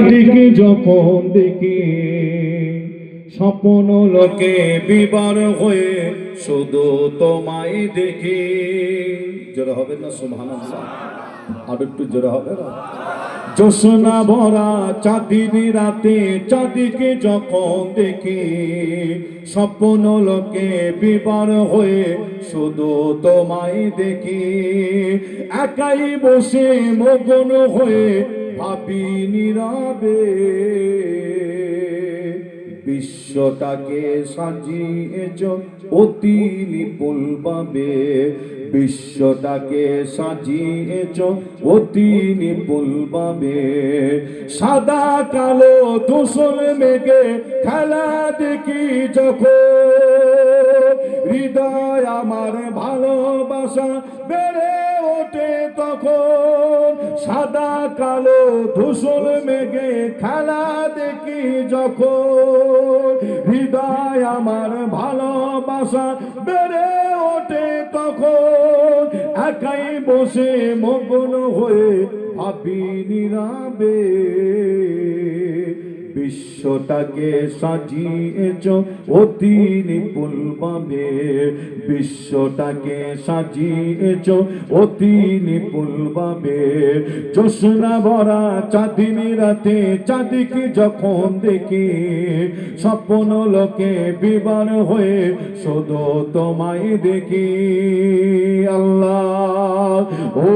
দিকে যখন দেখি স্বপ্ন লোকে বিবার হয়ে শুধু তোমায় দেখি। জোরে হবে না সুমান আর একটু জোরে হবে না? জোসনা ভরা চাঁদিনী রাতে চাঁদিকে যখন দেখি স্বপ্ন লোকে বিবার হয়ে শুধু তোমায় দেখি। একাই বসে মগন হয়ে ভাবি নীরবে, বিশ্বটাকে সাজিয়েছ অতি নিপুল ভাবে। বিশ্বটাকে সাজিয়েছ অতি নিপুল ভাবে। সাদা কালো ধূসর মেঘে খেলা দেখি যখন। হৃদয় আমার ভালোবাসা বেড়ে ওঠে তখন সাদা কালো ধূসর মেঘে খেলা দেখি যখন। হৃদয় আমার ভালোবাসা বেড়ে ওঠে তখন। একাই বসে মগ্ন হয়ে ভাবি নীরবে। বিশ্বটাকে সাজিয়েছ অতি নিপুল ভাবে বিশ্বটাকে সাজিয়েছ অতি নিপুল ভাবে জোসনা ভরা চাঁদিনী রাতে, চাঁদিকে যখন দেখি, স্বপ্ন লোকে বিবার হয়ে শুধু তোমায় দেখি। আল্লাহ ও